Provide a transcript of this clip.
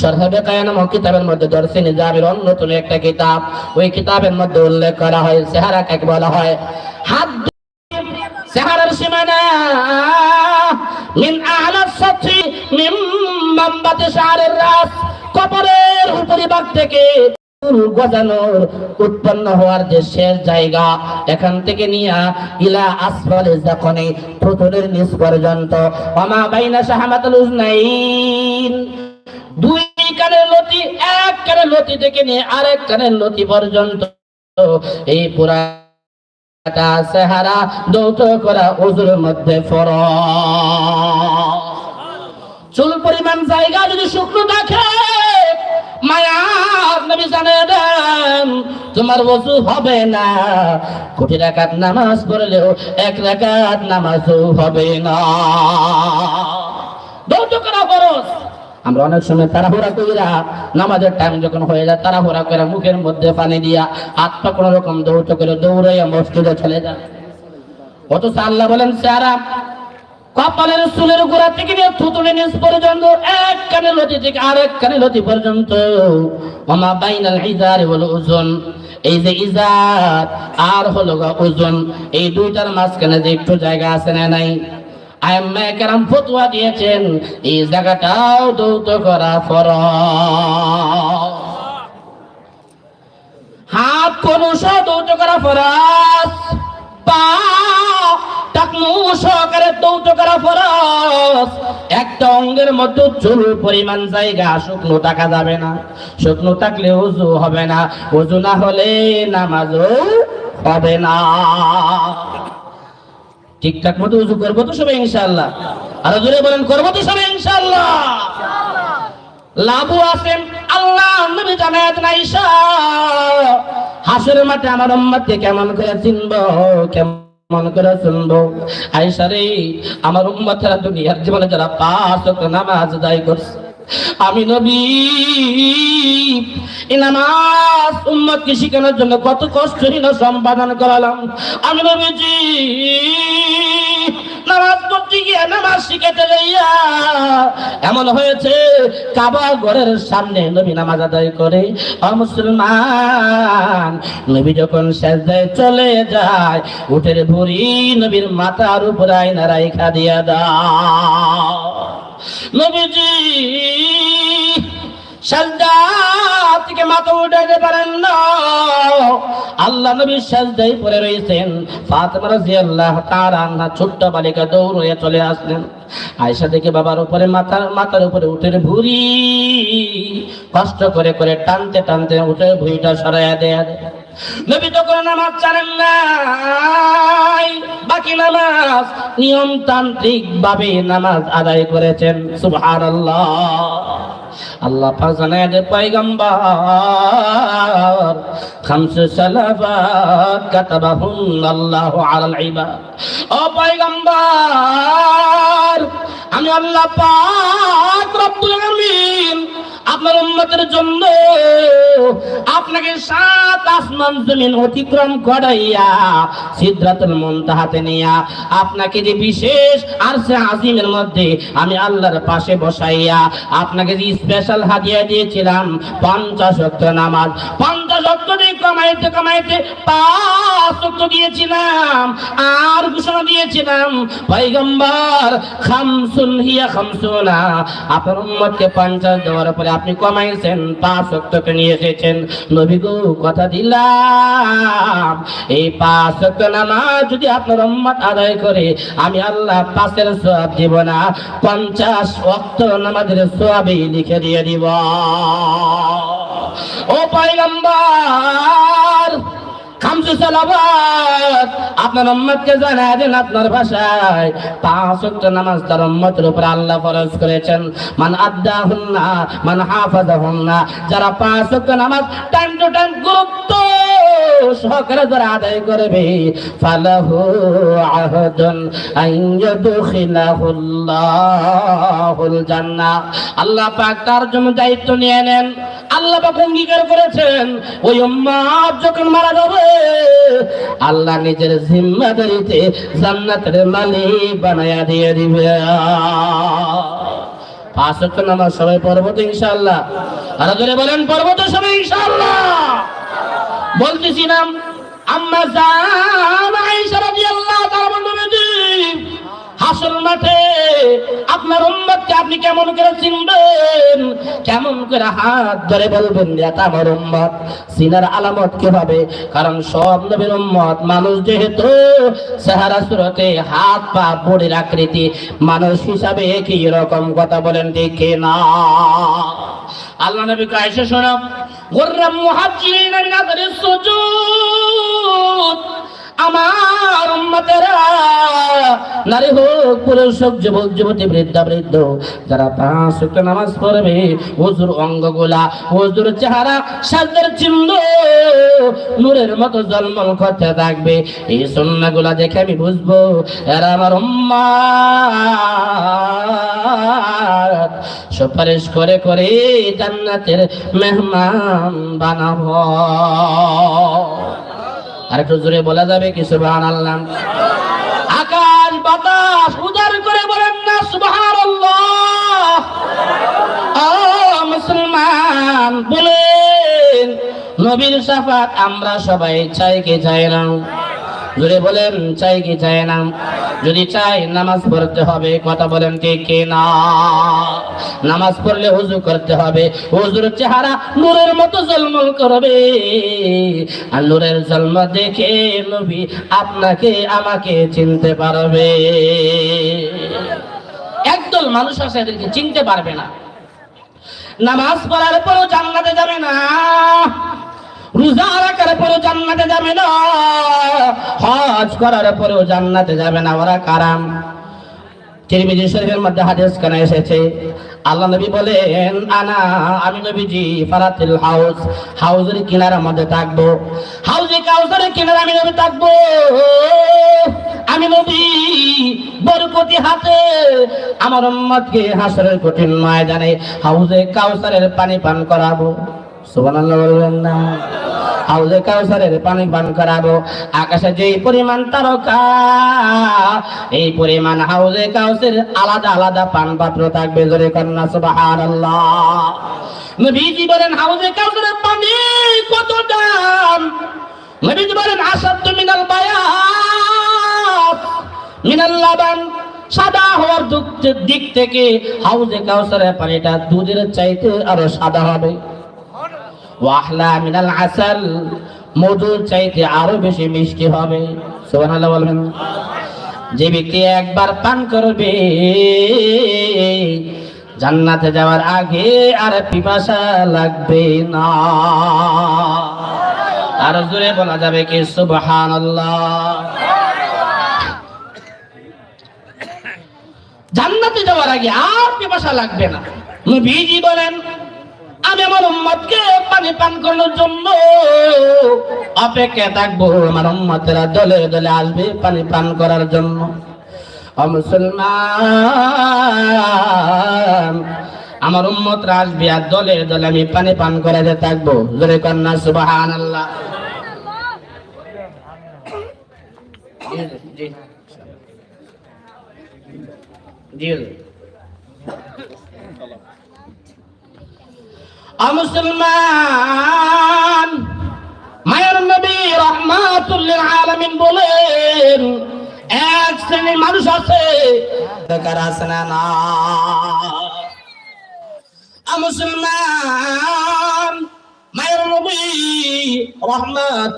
সরহাবে কায়া নামক কিতাবের মধ্যে দর্শী নিজামের অন্যতম একটা কিতাব। ওই কিতাবের মধ্যে উল্লেখ করা হয়, চেহারা কাকে বলা হয়? হাত চেহারার সীমানা। মিন আহলাস সাথী মিন মামবাতে শাহরের রাস। কবরের উপরিভাগ থেকে গজানোর উৎপন্ন হওয়ার যে শেষ জায়গা, এখান থেকে নিয়ে ইলা আসফালে যখনই প্রথমের নিচ পর্যন্ত অমা বাইনা শাহামাতুল উজনাইন। দুই কানের লতি এক কানের লতি থেকে নিয়ে আরেক কানের লতি পর্যন্ত। এই পুরা তোমার ওযু হবে না। কোটি রাকাত নামাজ পড়লেও এক রাকাত নামাজও হবে না। দৌত করা আমরা অনেক সময় তাড়াহুড়া কইরা নামাজের টাইম যখন হয়ে যায়, তাড়াহুড়া করে মুখের মধ্যে পানি দিয়া পা কোনো রকম দৌড় করে দৌড়াইয়া মসজিদে চলে যায়। অথচ আল্লাহ বলেন সারা কপালের চুলের গোড়া থেকে নিয়ে থুতুলে নিচ পর্যন্ত, এক কানে লতি থেকে আরেক কানে লতি পর্যন্ত। মামা বাইনাল ইজার হলো ওজন এই যে ইজার, আর হলো ওজন এই দুইটার মাঝখানে যে একটু জায়গা আছে না নাই? আয়াম্মা কেরাম ফতুয়া দিয়েছেন, এই জায়গাটাও দৌত করা ফরজ। হাত কলুষ দৌত করা ফরাস পা টাকনু সহকারে দৌত করা ফরাস একটা অঙ্গের মধ্যে চুল পরিমাণ জায়গা, শুকনো টাকা যাবে না। শুকনো থাকলে উজু হবে না। উজু না হলে নামাজও হবে না। ঠিকঠাক মতো উজু করব তো সবাই ইনশাল্লাহ আরও জোরে বলেন, করব তো সবাই ইনশাল্লাহ লাভু আছেন আল্লাহ নবী জানাত নাইসা। হাসরের মাঠে আমার উম্মতকে কেমন করে চিনব, কেমন করে শুনব? আয়েশা রে, আমার উম্মতেরা দুনিয়ার জীবনে যারা পাঁচ নামাজ আদায় করছে আমি নবী। নামাজ উম্মতকে শিখানোর জন্য কত কষ্টহীন সম্পাদন করালাম। আমি নবীজি। নামাজ পড়তে গিয়ে নামাজ শিখাতে যাইয়া এমন হয়েছে, কাবা ঘরের সামনে নবী নামাজ আদায় করে। মুসলমান, নবী যখন সেজদায় চলে যায় উঠের ভুরি নবীর মাথার উপর আয়না রাইখা দিয়া দা নবীজি সাজদা থেকে মাথা উঠাইতে পারেন না। আল্লাহ নবী সাজদাই পড়ে রয়েছেন ফাতেমা রাদিয়াল্লাহু তাআলা আনহা ছোট্ট বালিকা দৌড়ে চলে আসলেন। আয়েশা দেখে বাবার উপরে মাথার মাথার উপরে উঠে ভুরি কষ্ট করে করে টানতে টানতে উঠে ভুঁড়িটা সরাইয়া দেয়া দেয় নবী তখন নামাজ জানেন নাই। বাকি নামাজ নিয়ম তান্ত্রিক ভাবে নামাজ আদায় করেছেন। সুবহানাল্লাহ। আল্লাহ পাক জানায় যে পয়গম্বর খামসু সালাবাত কাতাবাহুন আল্লাহ আলাল ইবাদ। ও পয়গম্বর, আমি আল্লাহ পাক রব্বুল আলামিন আপনার উন্মতের জন্য আপনাকে সাত আসমান জমিন অতিক্রম করাইয়া সিদ্ধাতুল মুনতাহাতে নিয়া আপনাকে যে বিশেষ আর সে আজিমের মধ্যে আমি আল্লাহর পাশে বসাইয়া আপনাকে যে স্পেশাল হাদিয়া দিয়েছিলাম, পঞ্চাশ নামাজ, পঞ্চাশ ওয়াক্ত দিয়ে কমাইতে কমাইতে পাঁচ ওয়াক্ত দিয়েছিলাম, আর ঘোষণা দিয়েছিলাম, পয়গম্বর, খামসুন হিয়া খামসুনা, আপনার উম্মতকে পঞ্চাশ দেওয়ার পরে আপনি কমাইছেন, পাঁচ ওয়াক্তকে নিয়ে এসেছেন। নবী গো, কথা দিলাম, এই পাঁচ ওয়াক্ত নামাজ যদি আপনার উম্মত আদায় করে, আমি আল্লাহ পাঁচের সওয়াব দিব না, পঞ্চাশ ওয়াক্ত নামাজের সওয়াবই লিখে দিয়ে দিব। ও পয়গম্বর, খামসু সালাবাত আপনার উম্মতকে জানা দেন আপনার ভাষায়। পাঁচ ওয়াক্ত নামাজ তার উম্মতের উপর আল্লাহ ফরজ করেছেন। মান আদ্দাহুন্না, মান হাফাজাহুন্না, যারা পাঁচ ওয়াক্ত নামাজ টাইম টু টাইম গুরুত্ব সহকারে যারা আদায় করবে, ফালাহু আহাদুন আইয়াদখিলাহুল্লাহুল জান্নাহ। আল্লাহ পাক তার জন্য দায়িত্ব নিয়ে নেন। আল্লাহ অঙ্গীকার করেছেন, ওই উম্মত যখন মারা যাবে, আল্লাহ নিজের জিম্মাদারিতে জান্নাতের মালিক বানায়া দিয়ে দিবে। পাঁচ নামাজ সবাই পড়ব তো ইনশাআল্লাহ? আর ধরে বলেন, পড়ব তো সবাই ইনশাআল্লাহ? বলতেছি না, আম্মা জান আয়েশা রাদিয়াল্লাহু তাআলা বলবেন হাসর মাঠে আপনার উম্মতকে আপনি কেমন করে চিনবেন? কেমন করে হাত ধরে বলবেন এটা আমার উম্মত, সিনার আলামত কীভাবে? কারণ সব নবীর উম্মত মানুষ যেহেতু চেহারা সুরতে হাত পা বডির আকৃতি, মানুষ হিসাবে একই রকম কথা বলেন দেখে না? আল্লাহ নবী কায়সে শোনো, গুররাম মুহাজ্জিরিন মিন আদরিস সুজুদ আমার উম্মতেরা, নারী হোক, পুরুষ হোক, যুবক, যুবতী, বৃদ্ধা, বৃদ্ধ, যারা পাঁচ নামাজ পড়বে, হুজুর অঙ্গগুলা, হুজুর চেহারা সাজের চিহ্ন, নূরের মতো জলমল করতে থাকবে। এই সুন্নাগুলা দেখে আমি বুঝব, এরা আমার উম্মা সুপারিশ করে করে জান্নাতের মেহমান বানাবো। আর একটু জোরে বলা যাবে কি? সুবহান আল্লাহ আকাশ, বাতাস উদার করে বলেন না সুবহান মুসলমান, বলেন, নবীর সাফাত আমরা সবাই চাই কে চাই না? জোরে বলেন, চাই কি চাই না? যদি চাই নামাজ পড়তে হবে। কথা বলেন, কে কে না? নামাজ পড়লে হুজু করতে হবে। হুজুর চেহারা নূরের মতো জলমল করবে। আর নূরের জন্ম দেখে নবী আপনাকে, আমাকে চিনতে পারবে। একদল মানুষ আছে, এদেরকে চিনতে পারবে না। নামাজ পড়ার পরও জান্নাতে যাবে না। রোজা রাখার পরেও জান্নাতে যাবে না। হজ করার পরেও জান্নাতে যাবে না ওরা কারাম। তিরমিজি শরীফের মধ্যে হাদিস কানা এসেছে? আল্লাহ নবী বলেন, আনা, আমি নবীজি, ফারাতিল হাউস, হাউজের কিনারার মধ্যে থাকব। হাউজে কাউসারের কিনারে আমি নবী থাকব। আমি নবী, বরকতি হাতে আমার উম্মতকে হাসরের কঠিন ময়দানে হাউজে কাউসারের পানি পান করাবো। সুবহানাল্লাহ বলবেন না। হাউজে কাউসারের পানি পান করাবো। আকাশে যেই পরিমাণ তারকা, এই পরিমাণ হাউজে কাউসের আলাদা আলাদা পান পাত্র থাকবে জোরে কন্যা, সুবহানাল্লাহ। নবীজি বলেন, হাউজে কাউসারের পানি কত দাম? নবীজি বলেন আসাদ্দ মিনাল বায়াত। মিনাল লাবান সাদা হওয়ার দিক থেকে হাউজে কাউসারের পানিটা দুধের চাইতে আরও সাদা হবে। ওয়াহলা মিনাল আসাল, মধুর চাইতে আরও বেশি মিষ্টি হবে। সুবহানাল্লাহ বলবেন। যে ব্যক্তি একবার পান করবে, জান্নাতে যাওয়ার আগে আর পিপাসা লাগবে না। আর জোরে বলা যাবে কি সুবহানাল্লাহ। জান্নাতে যাওয়ার আগে আর পিপাসা লাগবে না। নবীজি বলেন আমি আমার উম্মতকে পানি পান করানোর জন্য অপেক্ষা থাকব। আমার উম্মতেরা দলে দলে আসবে পানি পান করার জন্য। মুসলমান, আমার উম্মতরা আসবে আর দলে দলে আমি পানি পান করাতে থাকব। জোরে কন্যা সুবাহান আল্লাহ জি জি। মুসলমান। মায়ের নবী রহমাতুল্লিল আলামিন বলেন, এক শ্রেণির মানুষ আছে বেকার আছে না না। মুসলমান, মায়ের নবী রহমাতুল